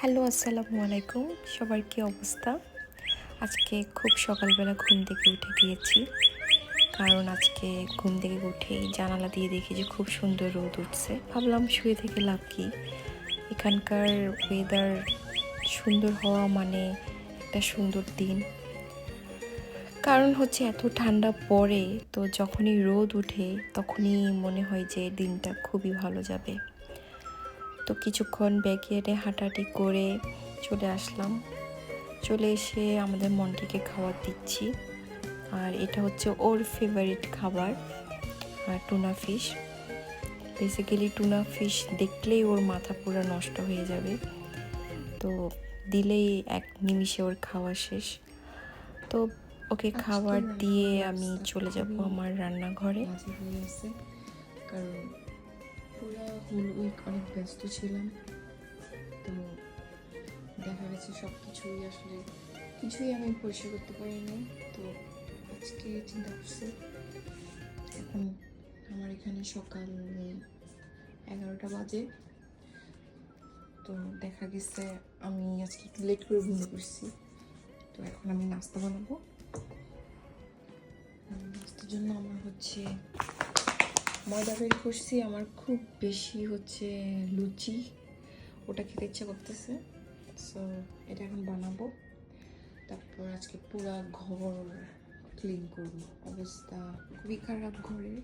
Hello, আসসালামু আলাইকুম। সবার কি অবস্থা? আজকে খুব সকালবেলা ঘুম থেকে উঠে গিয়েছি। কারণ আজকে ঘুম থেকে উঠেই জানালা দিয়ে দেখি যে খুব সুন্দর রোদ উঠছে। ভাবলাম শুয়ে থেকে লাভ কি? এখানকার ওয়েদার সুন্দর হওয়া মানে একটা সুন্দর দিন। কারণ হচ্ছে এত ঠান্ডা পড়ে, তো যখনই রোদ উঠে তখনই মনে হয় যে দিনটা খুবই ভালো যাবে। তো কিছুক্ষণ ব্যাকিয়ারে হাঁটাহাঁটি করে চলে আসলাম। চলে এসে আমাদের মনটিকে খাবার দিচ্ছি। আর এটা হচ্ছে ওর ফেভারিট খাবার আর tuna fish basically tuna fish দেখলেই ওর মাথা পুরো নষ্ট হয়ে যাবে। তো দিলেই এক নিমিষে ওর খাওয়া শেষ। তো ওকে খাবার দিয়ে আমি চলে যাব আমার রান্নাঘরে। কারণ পুরো হোল উইক অনেক ব্যস্ত ছিলাম। তো দেখা গেছে সব কিছুই আসলে কিছুই আমি পরিষ্কার করতে পারিনি। তো আজকে চিন্তা করছি, এখন আমার এখানে সকাল এগারোটা বাজে। তো দেখা গেছে আমি আজকে একটু লেট করে ঘুমিয়ে পড়ছি তো এখন আমি নাস্তা বানাবো। নাস্তার জন্য আমার হচ্ছে ময়দা বের করছি, আমার খুব বেশি হচ্ছে লুচি, ওটা খেতে ইচ্ছা করতেছে। সো এটা এখন বানাবো। তারপর আজকে পুরা ঘর ক্লিন করব। অবস্থা খুবই খারাপ ঘরে।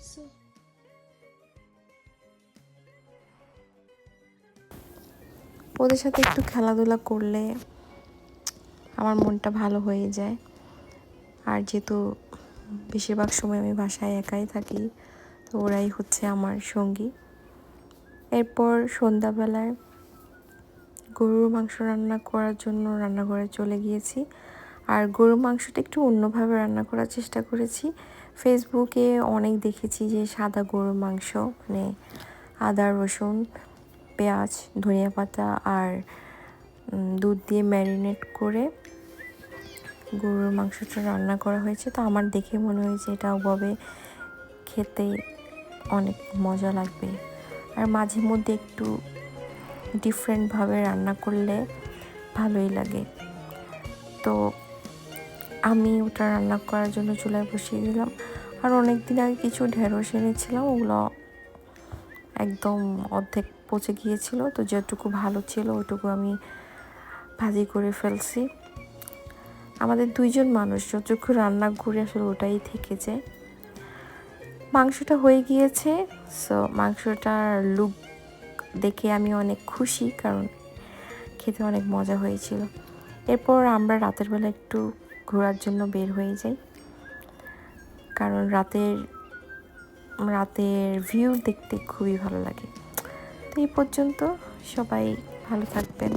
সো ওদের সাথে একটু খেলাধুলা করলে আমার মনটা ভালো হয়ে যায়। আর যেহেতু বেশিরভাগ সময় আমি বাসায় একাই থাকি, তো ওরাই হচ্ছে আমার সঙ্গী। এরপর সন্ধ্যাবেলায় গরুর মাংস রান্না করার জন্য রান্নাঘরে চলে গিয়েছি। আর গরুর মাংসটা একটু অন্যভাবে রান্না করার চেষ্টা করেছি। ফেসবুকে অনেক দেখেছি যে সাদা গরুর মাংস মানে আদা, রসুন, পেঁয়াজ, ধনিয়া পাতা আর দুধ দিয়ে ম্যারিনেট করে গরুর মাংসটা রান্না করা হয়েছে। তো আমার দেখে মনে হয়েছে এটা ওভাবে খেতে অনেক মজা লাগবে। আর মাঝে মধ্যে একটু ডিফারেন্টভাবে রান্না করলে ভালোই লাগে। তো আমি ওটা রান্না করার জন্য চুলায় বসিয়ে দিলাম। আর অনেক দিন আগে কিছু ঢেঁড়স এনেছিলাম, ওগুলো একদম অর্ধেক পচে গিয়েছিল। তো যেটুকু ভালো ছিল ওইটুকু আমি ভাজি করে ফেলছি। আমাদের দুইজন মানুষ, যতটুকু রান্না ঘুরে আসলে ওটাই থেকে মাংসটা হয়ে গিয়েছে সো মাংসটার লুক দেখে আমি অনেক খুশি কারণ খেতে অনেক মজা হয়েছিল। এরপর আমরা রাতের বেলা একটু ঘোরার জন্য বের হয়ে যাই। কারণ রাতের রাতের ভিউ দেখতে খুবই ভালো লাগে। তো এই পর্যন্ত সবাই ভালো থাকবেন।